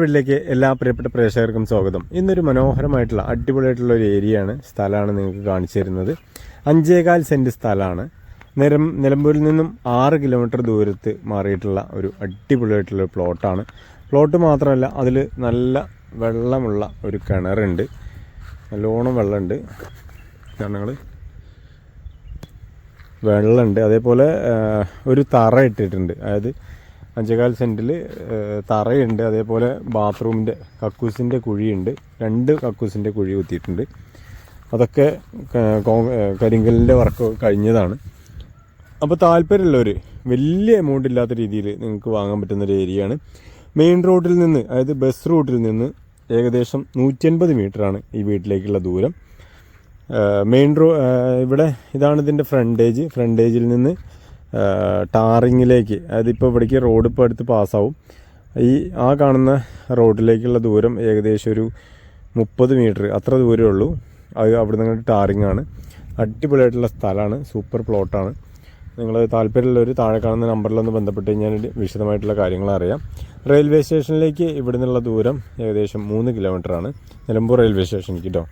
വീട്ടിലേക്ക് എല്ലാ പ്രിയപ്പെട്ട പ്രേക്ഷകർക്കും സ്വാഗതം. ഇന്നൊരു മനോഹരമായിട്ടുള്ള അടിപൊളിയായിട്ടുള്ള ഒരു ഏരിയയാണ് സ്ഥലമാണ് നിങ്ങൾക്ക് കാണിച്ചു തരുന്നത്. അഞ്ചേകാൽ സെന്റ് സ്ഥലമാണ്. നിലം നിലമ്പൂരിൽ നിന്നും ആറ് കിലോമീറ്റർ ദൂരത്ത് മാറിയിട്ടുള്ള ഒരു അടിപൊളിയായിട്ടുള്ള പ്ലോട്ടാണ്. പ്ലോട്ട് മാത്രമല്ല അതിൽ നല്ല വെള്ളമുള്ള ഒരു കിണറുണ്ട്. നല്ലോണം വെള്ളമുണ്ട്. കിണങ്ങൾ വെള്ളമുണ്ട്. അതേപോലെ ഒരു തറ ഇട്ടിട്ടുണ്ട്. അതായത് അഞ്ചേകാൽ സെന്റിൽ തറയുണ്ട്. അതേപോലെ ബാത്റൂമിന്റെ കക്കൂസിന്റെ കുഴിയുണ്ട്. രണ്ട് കക്കൂസിന്റെ കുഴി കുത്തിയിട്ടുണ്ട്. അതൊക്കെ ക- കോ- ഏ, കരിങ്കല്ലിന്റെ വർക്ക് കഴിഞ്ഞതാണ്. അപ്പോൾ താല്പര്യമുള്ളവർ വലിയ എമൗണ്ട് ഇല്ലാത്ത രീതിയിൽ നിങ്ങൾക്ക് വാങ്ങാൻ പറ്റുന്ന ഒരു ഏരിയയാണ് മെയിൻ റോഡിൽ നിന്ന് അതായത് ബസ് റൂട്ടിൽ നിന്ന് ഏകദേശം നൂറ്റൻപത് മീറ്ററാണ് ഈ വീട്ടിലേക്കുള്ള ദൂരം. മെയിൻ റോ ഇവിടെ ഇതാണ് ഇതിന്റെ ഫ്രണ്ടേജ് ഫ്രണ്ടേജിൽ നിന്ന് ടാറിങ്ങിലേക്ക് അതായത് ഇപ്പോൾ ഇവിടേക്ക് റോഡ് ഇപ്പോൾ അടുത്ത് പാസ്സാവും. ഈ ആ കാണുന്ന റോഡിലേക്കുള്ള ദൂരം ഏകദേശം ഒരു മുപ്പത് മീറ്റർ അത്ര ദൂരമേ ഉള്ളൂ. അത് അവിടെ നിന്ന് ടാറിങ് ആണ് അടിപൊളിയായിട്ടുള്ള സ്ഥലമാണ് സൂപ്പർ പ്ലോട്ടാണ്. നിങ്ങൾ താല്പര്യമുള്ളവർ താഴെ കാണുന്ന നമ്പറിലൊന്ന് ബന്ധപ്പെട്ട് കഴിഞ്ഞാൽ വിശദമായിട്ടുള്ള കാര്യങ്ങൾ അറിയാം. റെയിൽവേ സ്റ്റേഷനിലേക്ക് ഇവിടെ നിന്നുള്ള ദൂരം ഏകദേശം മൂന്ന് കിലോമീറ്ററാണ്. നിലമ്പൂർ റെയിൽവേ സ്റ്റേഷനിലേക്ക് കേട്ടോ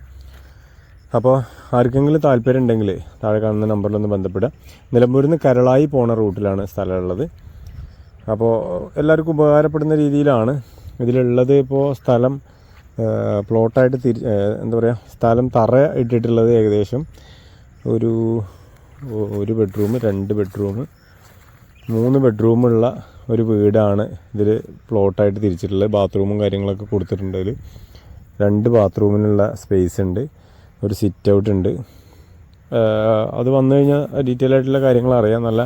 അപ്പോൾ ആർക്കെങ്കിലും താല്പര്യം ഉണ്ടെങ്കിൽ താഴെ കാണുന്ന നമ്പറിലൊന്ന് ബന്ധപ്പെടുക. നിലമ്പൂരിൽ നിന്ന് കരളായി പോണ റൂട്ടിലാണ് സ്ഥലമുള്ളത്. അപ്പോൾ എല്ലാവർക്കും ഉപകാരപ്പെടുന്ന രീതിയിലാണ് ഇതിലുള്ളത് ഇപ്പോൾ സ്ഥലം പ്ലോട്ടായിട്ട് തിരി എന്താ പറയുക സ്ഥലം തറ ഇട്ടിട്ടുള്ളത് ഏകദേശം ഒരു ഒരു ബെഡ്റൂം രണ്ട് ബെഡ്റൂം മൂന്ന് ബെഡ്റൂമുള്ള ഒരു വീടാണ് ഇതിൽ പ്ലോട്ടായിട്ട് തിരിച്ചിട്ടുള്ളത്. ബാത്റൂമും കാര്യങ്ങളൊക്കെ കൊടുത്തിട്ടുണ്ട് അതിൽ രണ്ട് ബാത്റൂമിനുള്ള സ്പേസ് ഉണ്ട്. ഒരു സിറ്റ് ഔട്ട് ഉണ്ട്. അത് വന്നു കഴിഞ്ഞാൽ ഡീറ്റെയിൽ ആയിട്ടുള്ള കാര്യങ്ങൾ അറിയാം. നല്ല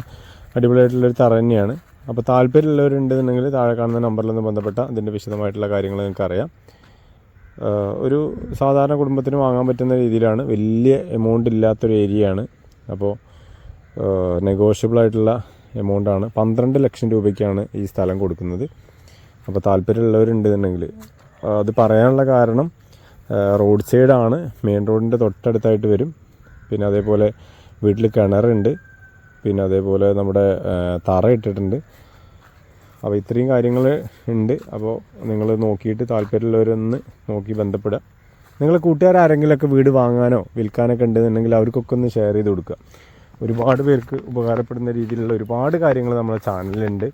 അടിപൊളിയായിട്ടുള്ളൊരു തറ തന്നെയാണ്. അപ്പോൾ താല്പര്യമുള്ളവരുണ്ടെന്നുണ്ടെങ്കിൽ താഴെ കാണുന്ന നമ്പറിലൊന്ന് ബന്ധപ്പെട്ട അതിന്റെ വിശദമായിട്ടുള്ള കാര്യങ്ങൾ നിങ്ങൾക്ക് അറിയാം. ഒരു സാധാരണ കുടുംബത്തിന് വാങ്ങാൻ പറ്റുന്ന രീതിയിലാണ് വലിയ എമൗണ്ട് ഇല്ലാത്തൊരു ഏരിയയാണ് അപ്പോൾ നെഗോഷ്യബിൾ ആയിട്ടുള്ള എമൗണ്ടാണ് പന്ത്രണ്ട് ലക്ഷം രൂപയ്ക്കാണ് ഈ സ്ഥലം കൊടുക്കുന്നത്. അപ്പോൾ താല്പര്യമുള്ളവരുണ്ടെന്നുണ്ടെങ്കിൽ അത് പറയാനുള്ള കാരണം റോഡ് സൈഡാണ് മെയിൻ റോഡിന്റെ തൊട്ടടുത്തായിട്ട് വരും. പിന്നെ അതേപോലെ വീട്ടിൽ കിണറുണ്ട്. പിന്നെ അതേപോലെ നമ്മുടെ തറ ഇട്ടിട്ടുണ്ട്. അപ്പോൾ ഇത്രയും കാര്യങ്ങൾ ഉണ്ട്. അപ്പോൾ നിങ്ങൾ നോക്കിയിട്ട് താല്പര്യമുള്ളവരൊന്ന് നോക്കി ബന്ധപ്പെടുക. നിങ്ങൾ കൂട്ടുകാരാരെങ്കിലുമൊക്കെ വീട് വാങ്ങാനോ വിൽക്കാനൊക്കെ ഉണ്ടെന്നുണ്ടെങ്കിൽ അവർക്കൊക്കെ ഒന്ന് ഷെയർ ചെയ്ത് കൊടുക്കുക. ഒരുപാട് പേർക്ക് ഉപകാരപ്പെടുന്ന രീതിയിലുള്ള ഒരുപാട് കാര്യങ്ങൾ നമ്മുടെ ചാനലിലുണ്ട്.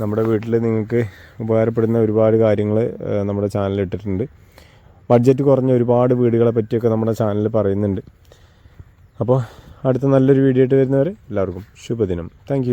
നമ്മുടെ വീട്ടിൽ നിങ്ങൾക്ക് ഉപകാരപ്പെടുന്ന ഒരുപാട് കാര്യങ്ങൾ നമ്മുടെ ചാനലിൽ ഇട്ടിട്ടുണ്ട്. ബഡ്ജറ്റ് കുറഞ്ഞ ഒരുപാട് വീടുകളെ പറ്റിയൊക്കെ നമ്മുടെ ചാനലിൽ പറയുന്നുണ്ട്. അപ്പോൾ അടുത്ത നല്ലൊരു വീഡിയോ ആയിട്ട് വരുന്നവരെ എല്ലാവർക്കും ശുഭദിനം. താങ്ക്